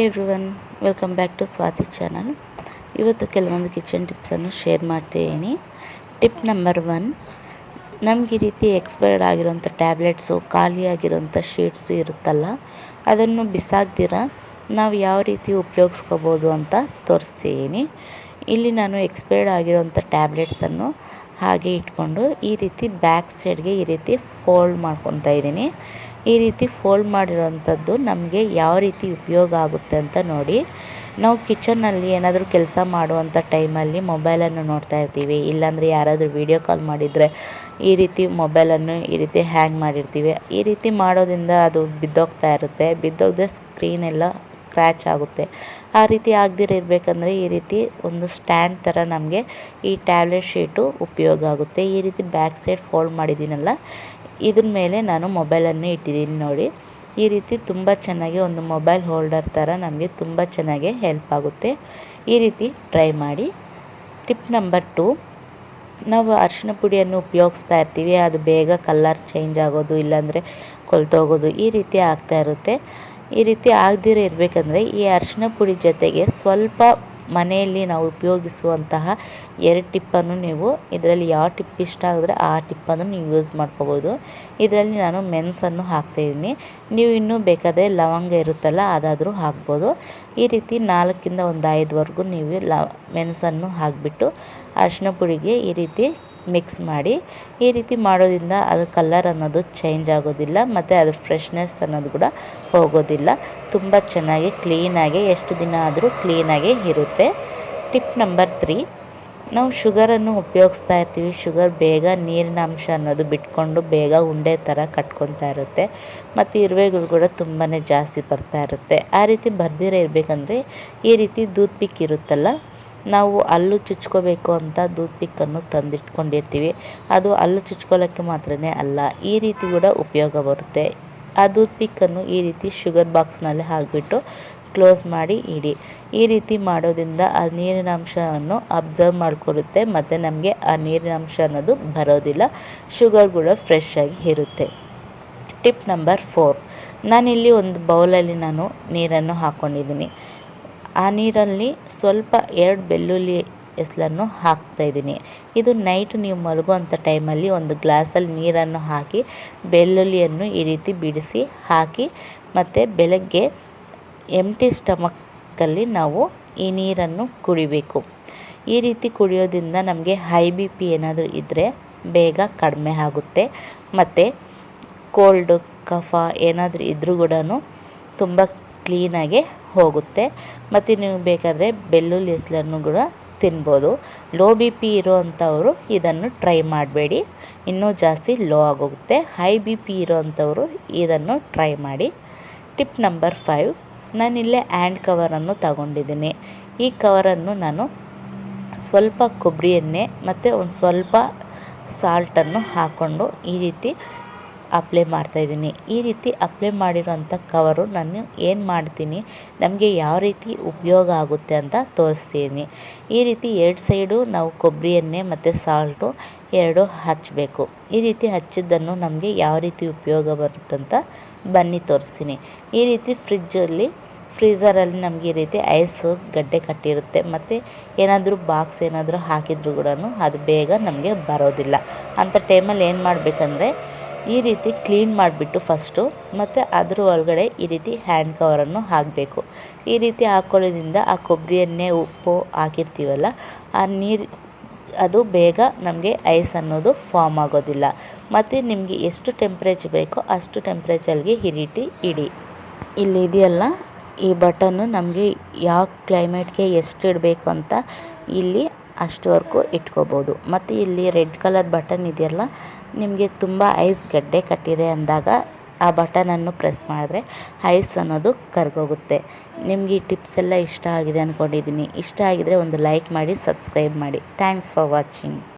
Hi everyone welcome back to Swathi channel ಇವತ್ತು ಕೆಲವೊಂದು kitchen ಟಿಪ್ಸನ್ನು ಶೇರ್ ಮಾಡ್ತಿದ್ದೀನಿ ಟಿಪ್ ನಂಬರ್ ಒನ್ ನಮ್ಗೆ ಈ ರೀತಿ ಎಕ್ಸ್ಪೈರ್ಡ್ ಆಗಿರೋಂಥ ಟ್ಯಾಬ್ಲೆಟ್ಸು ಖಾಲಿಯಾಗಿರೋಂಥ ಶೀಟ್ಸು ಇರುತ್ತಲ್ಲ, ಅದನ್ನು ಬಿಸಾಕ್ದಿರ ನಾವು ಯಾವ ರೀತಿ ಉಪಯೋಗಿಸ್ಕೋಬೋದು ಅಂತ ತೋರಿಸ್ತಿದ್ದೀನಿ ಇಲ್ಲಿ ನಾನು ಎಕ್ಸ್ಪೈರ್ಡ್ ಆಗಿರೋಂಥ ಟ್ಯಾಬ್ಲೆಟ್ಸನ್ನು ಹಾಗೆ ಇಟ್ಕೊಂಡು ಈ ರೀತಿ ಬ್ಯಾಕ್ ಸೈಡ್ಗೆ ಈ ರೀತಿ ಫೋಲ್ಡ್ ಮಾಡ್ಕೊತಾ ಇದ್ದೀನಿ. ಈ ರೀತಿ ಫೋಲ್ಡ್ ಮಾಡಿರೋವಂಥದ್ದು ನಮಗೆ ಯಾವ ರೀತಿ ಉಪಯೋಗ ಆಗುತ್ತೆ ಅಂತ ನೋಡಿ. ನಾವು ಕಿಚನ್ನಲ್ಲಿ ಏನಾದರೂ ಕೆಲಸ ಮಾಡುವಂಥ ಟೈಮಲ್ಲಿ ಮೊಬೈಲನ್ನು ನೋಡ್ತಾ ಇರ್ತೀವಿ. ಇಲ್ಲಾಂದರೆ ಯಾರಾದರೂ ವೀಡಿಯೋ ಕಾಲ್ ಮಾಡಿದರೆ ಈ ರೀತಿ ಮೊಬೈಲನ್ನು ಈ ರೀತಿ ಹ್ಯಾಂಗ್ ಮಾಡಿರ್ತೀವಿ. ಈ ರೀತಿ ಮಾಡೋದ್ರಿಂದ ಅದು ಬಿದ್ದೋಗ್ತಾ ಇರುತ್ತೆ. ಬಿದ್ದೋಗದೆ ಸ್ಕ್ರೀನ್ ಎಲ್ಲ ಕ್ರ್ಯಾಚ್ ಆಗುತ್ತೆ. ಆ ರೀತಿ ಆಗದಿರಬೇಕಂದ್ರೆ ಈ ರೀತಿ ಒಂದು ಸ್ಟ್ಯಾಂಡ್ ಥರ ನಮಗೆ ಈ ಟ್ಯಾಬ್ಲೆಟ್ ಶೀಟು ಉಪಯೋಗ ಆಗುತ್ತೆ. ಈ ರೀತಿ ಬ್ಯಾಕ್ ಸೈಡ್ ಫೋಲ್ಡ್ ಮಾಡಿದ್ದೀನಲ್ಲ ಇದ್ರ ಮೇಲೆ ನಾನು ಮೊಬೈಲನ್ನು ಇಟ್ಟಿದ್ದೀನಿ ನೋಡಿ. ಈ ರೀತಿ ತುಂಬ ಚೆನ್ನಾಗಿ ಒಂದು ಮೊಬೈಲ್ ಹೋಲ್ಡರ್ ಥರ ನಮಗೆ ತುಂಬ ಚೆನ್ನಾಗಿ ಹೆಲ್ಪ್ ಆಗುತ್ತೆ. ಈ ರೀತಿ ಟ್ರೈ ಮಾಡಿ. ಟಿಪ್ ನಂಬರ್ ಟು ನಾವು ಅರಿಶಿನ ಪುಡಿಯನ್ನು ಉಪಯೋಗಿಸ್ತಾ ಇರ್ತೀವಿ. ಅದು ಬೇಗ ಕಲರ್ ಚೇಂಜ್ ಆಗೋದು, ಇಲ್ಲಾಂದರೆ ಕೊಲ್ತೋಗೋದು ಈ ರೀತಿ ಆಗ್ತಾ ಇರುತ್ತೆ. ಈ ರೀತಿ ಆಗದಿರೋ ಇರಬೇಕಂದ್ರೆ ಈ ಅರಿಶಿನ ಪುಡಿ ಜೊತೆಗೆ ಸ್ವಲ್ಪ ಮನೆಯಲ್ಲಿ ನಾವು ಉಪಯೋಗಿಸುವಂತಹ ಎರಡು ಟಿಪ್ಪನ್ನು ನೀವು ಇದರಲ್ಲಿ ಯಾವ ಟಿಪ್ ಇಷ್ಟ ಆಗಿದ್ರೆ ಆ ಟಿಪ್ಪನ್ನು ನೀವು ಯೂಸ್ ಮಾಡ್ಕೋಬೋದು. ಇದರಲ್ಲಿ ನಾನು ಮೆಣಸನ್ನು ಹಾಕ್ತಾಯಿದ್ದೀನಿ ನೀವು ಇನ್ನೂ ಬೇಕಾದರೆ ಲವಂಗ ಇರುತ್ತಲ್ಲ ಅದಾದರೂ ಹಾಕ್ಬೋದು. ಈ ರೀತಿ ನಾಲ್ಕಿಂದ ಒಂದು ಐದುವರೆಗೂ ನೀವು ಲ ಮೆಣಸನ್ನು ಹಾಕಿಬಿಟ್ಟು ಅರಿಶಿನ ಪುಡಿಗೆ ಈ ರೀತಿ ಮಿಕ್ಸ್ ಮಾಡಿ. ಈ ರೀತಿ ಮಾಡೋದ್ರಿಂದ ಅದು ಕಲರ್ ಅನ್ನೋದು ಚೇಂಜ್ ಆಗೋದಿಲ್ಲ, ಮತ್ತು ಅದು ಫ್ರೆಶ್ನೆಸ್ ಅನ್ನೋದು ಕೂಡ ಹೋಗೋದಿಲ್ಲ. ತುಂಬ ಚೆನ್ನಾಗಿ ಕ್ಲೀನಾಗಿ ಎಷ್ಟು ದಿನ ಆದರೂ ಕ್ಲೀನಾಗಿ ಇರುತ್ತೆ. ಟಿಪ್ ನಂಬರ್ ತ್ರೀ ನಾವು ಶುಗರನ್ನು ಉಪಯೋಗಿಸ್ತಾ ಇರ್ತೀವಿ. ಶುಗರ್ ಬೇಗ ನೀರಿನ ಅಂಶ ಅನ್ನೋದು ಬಿಟ್ಕೊಂಡು ಬೇಗ ಉಂಡೆ ಥರ ಕಟ್ಕೊತಾ ಇರುತ್ತೆ. ಮತ್ತು ಇರುವೆಗಳು ಕೂಡ ತುಂಬಾ ಜಾಸ್ತಿ ಬರ್ತಾ ಇರುತ್ತೆ. ಆ ರೀತಿ ಬರ್ದಿರ ಇರಬೇಕಂದ್ರೆ ಈ ರೀತಿ ದೂದ್ ಪಿಕ್ ಇರುತ್ತಲ್ಲ ನಾವು ಹಲ್ಲು ಚುಚ್ಕೋಬೇಕು ಅಂತ ದೂದ್ ಪಿಕ್ಕನ್ನು ತಂದಿಟ್ಕೊಂಡಿರ್ತೀವಿ. ಅದು ಹಲ್ಲು ಚುಚ್ಕೊಳ್ಳೋಕ್ಕೆ ಮಾತ್ರನೇ ಅಲ್ಲ, ಈ ರೀತಿ ಕೂಡ ಉಪಯೋಗ ಬರುತ್ತೆ. ಆ ದೂದ್ ಪಿಕ್ಕನ್ನು ಈ ರೀತಿ ಶುಗರ್ ಬಾಕ್ಸ್ನಲ್ಲಿ ಹಾಕಿಬಿಟ್ಟು ಕ್ಲೋಸ್ ಮಾಡಿ ಇಡಿ. ಈ ರೀತಿ ಮಾಡೋದ್ರಿಂದ ಆ ನೀರಿನ ಅಂಶವನ್ನು ಅಬ್ಸರ್ವ್ ಮಾಡಿಕೊಡುತ್ತೆ, ಮತ್ತು ನಮಗೆ ಆ ನೀರಿನ ಅಂಶ ಅನ್ನೋದು ಬರೋದಿಲ್ಲ, ಶುಗರ್ ಕೂಡ ಫ್ರೆಶ್ ಆಗಿ ಇರುತ್ತೆ. Tip number four. ನಾನಿಲ್ಲಿ ಒಂದು ಬೌಲಲ್ಲಿ ನಾನು ನೀರನ್ನು ಹಾಕ್ಕೊಂಡಿದ್ದೀನಿ ಆ ನೀರಲ್ಲಿ ಸ್ವಲ್ಪ ಎರಡು ಬೆಳ್ಳುಳ್ಳಿ ಎಸಳನ್ನು ಹಾಕ್ತಾ ಇದ್ದೀನಿ. ಇದು ನೈಟ್ ನೀವು ಮಲಗುವಂಥ ಟೈಮಲ್ಲಿ ಒಂದು ಗ್ಲಾಸಲ್ಲಿ ನೀರನ್ನು ಹಾಕಿ, ಬೆಳ್ಳುಳ್ಳಿಯನ್ನು ಈ ರೀತಿ ಬಿಡಿಸಿ ಹಾಕಿ, ಮತ್ತು ಬೆಳಗ್ಗೆ ಎಂಟಿ ಸ್ಟಮಕ್ಕಲ್ಲಿ ನಾವು ಈ ನೀರನ್ನು ಕುಡಿಬೇಕು. ಈ ರೀತಿ ಕುಡಿಯೋದ್ರಿಂದ ನಮಗೆ ಹೈ ಬಿ ಪಿ ಏನಾದರೂ ಇದ್ದರೆ ಬೇಗ ಕಡಿಮೆ ಆಗುತ್ತೆ. ಮತ್ತು ಕೋಲ್ಡ್ ಕಫ ಏನಾದರೂ ಇದ್ದರೂ ಕೂಡ ತುಂಬ ಕ್ಲೀನಾಗೆ ಹೋಗುತ್ತೆ. ಮತ್ತು ನೀವು ಬೇಕಾದರೆ ಬೆಳ್ಳುಳ್ಳಿ ಹೆಸಲನ್ನು ಕೂಡ ತಿನ್ಬೋದು. ಲೋ ಬಿ ಪಿ ಇರೋವಂಥವರು ಇದನ್ನು ಟ್ರೈ ಮಾಡಬೇಡಿ. ಇನ್ನೂ ಜಾಸ್ತಿ ಲೋ ಆಗೋಗುತ್ತೆ. ಹೈ ಬಿ ಪಿ ಇರೋವಂಥವರು ಇದನ್ನು ಟ್ರೈ ಮಾಡಿ. ಟಿಪ್ ನಂಬರ್ ಫೈವ್, ನಾನಿಲ್ಲೇ ಹ್ಯಾಂಡ್ ಕವರನ್ನು ತಗೊಂಡಿದ್ದೀನಿ. ಈ ಕವರನ್ನು ನಾನು ಸ್ವಲ್ಪ ಕೊಬ್ಬರಿ ಎಣ್ಣೆ ಮತ್ತು ಒಂದು ಸ್ವಲ್ಪ ಸಾಲ್ಟನ್ನು ಹಾಕ್ಕೊಂಡು ಈ ರೀತಿ ಅಪ್ಲೈ ಮಾಡ್ತಾಯಿದ್ದೀನಿ ಈ ರೀತಿ ಅಪ್ಲೈ ಮಾಡಿರೋಂಥ ಕವರು ನಾನು ಏನು ಮಾಡ್ತೀನಿ, ನಮಗೆ ಯಾವ ರೀತಿ ಉಪಯೋಗ ಆಗುತ್ತೆ ಅಂತ ತೋರಿಸ್ತೀನಿ. ಈ ರೀತಿ ಎರಡು ಸೈಡು ನಾವು ಕೊಬ್ಬರಿ ಎಣ್ಣೆ ಮತ್ತು ಸಾಲ್ಟು ಎರಡು ಹಚ್ಚಬೇಕು ಈ ರೀತಿ ಹಚ್ಚಿದ್ದನ್ನು ನಮಗೆ ಯಾವ ರೀತಿ ಉಪಯೋಗ ಬರುತ್ತಂತ ಬನ್ನಿ ತೋರಿಸ್ತೀನಿ. ಈ ರೀತಿ ಫ್ರಿಜ್ಜಲ್ಲಿ ಫ್ರೀಝರಲ್ಲಿ ನಮಗೆ ಈ ರೀತಿ ಐಸು ಗಡ್ಡೆ ಕಟ್ಟಿರುತ್ತೆ. ಮತ್ತು ಏನಾದರೂ ಬಾಕ್ಸ್ ಏನಾದರೂ ಹಾಕಿದ್ರು ಕೂಡ ಅದು ಬೇಗ ನಮಗೆ ಬರೋದಿಲ್ಲ. ಅಂಥ ಟೈಮಲ್ಲಿ ಏನು ಮಾಡಬೇಕಂದ್ರೆ ಈ ರೀತಿ ಕ್ಲೀನ್ ಮಾಡಿಬಿಟ್ಟು ಫಸ್ಟು ಮತ್ತು ಅದ್ರ ಒಳಗಡೆ ಈ ರೀತಿ ಹ್ಯಾಂಡ್ ಕವರನ್ನು ಹಾಕಬೇಕು. ಈ ರೀತಿ ಹಾಕ್ಕೊಳ್ಳೋದ್ರಿಂದ ಆ ಕೊಬ್ಬರಿ ಎಣ್ಣೆ ಉಪ್ಪು ಹಾಕಿರ್ತೀವಲ್ಲ, ಆ ನೀರು ಅದು ಬೇಗ ನಮಗೆ ಐಸ್ ಅನ್ನೋದು ಫಾರ್ಮ್ ಆಗೋದಿಲ್ಲ. ಮತ್ತು ನಿಮಗೆ ಎಷ್ಟು ಟೆಂಪ್ರೇಚರ್ ಬೇಕೋ ಅಷ್ಟು ಟೆಂಪ್ರೇಚರ್ಗೆ ಹಿರಿಟಿ ಇಡಿ. ಇಲ್ಲಿ ಇದೆಯಲ್ಲ, ಈ ಬಟನ್ನು ನಮಗೆ ಯಾವ ಕ್ಲೈಮೇಟ್ಗೆ ಎಷ್ಟು ಇಡಬೇಕು ಅಂತ ಇಲ್ಲಿ ಅಷ್ಟುವರೆಗೂ ಇಟ್ಕೋಬೋದು. ಮತ್ತು ಇಲ್ಲಿ ರೆಡ್ ಕಲರ್ ಬಟನ್ ಇದೆಯಲ್ಲ, ನಿಮಗೆ ತುಂಬ ಐಸ್ ಗಡ್ಡೆ ಕಟ್ಟಿದೆ ಅಂದಾಗ ಆ ಬಟನನ್ನು ಪ್ರೆಸ್ ಮಾಡಿದ್ರೆ ಐಸ್ ಅನ್ನೋದು ಕರ್ಗೋಗುತ್ತೆ. ನಿಮಗೆ ಈ ಟಿಪ್ಸ್ ಎಲ್ಲ ಇಷ್ಟ ಆಗಿದೆ ಅಂದ್ಕೊಂಡಿದ್ದೀನಿ ಇಷ್ಟ ಆಗಿದರೆ ಒಂದು ಲೈಕ್ ಮಾಡಿ, ಸಬ್ಸ್ಕ್ರೈಬ್ ಮಾಡಿ. Thanks for watching.